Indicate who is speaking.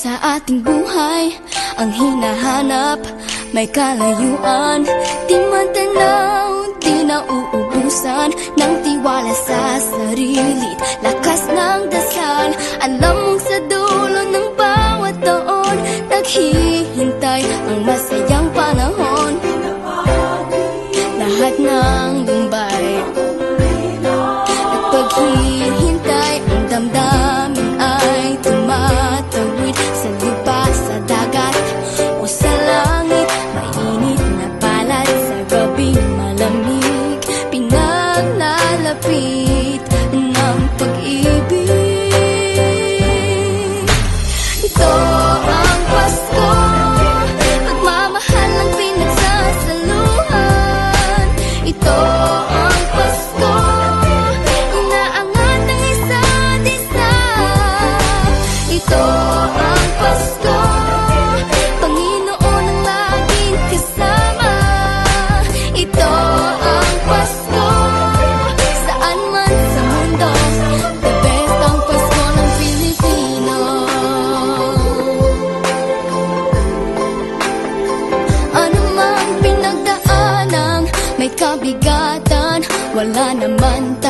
Speaker 1: Sa ating buhay, ang hinahanap May kalayuan, di man tanaw, di nauubusan Ng tiwala sa sarili, lakas ng dasal Alam mong sa dulo ng bawat taon Naghihintay ang masayang panahon. Lahat ng Kahit kabigatan, wala naman tayo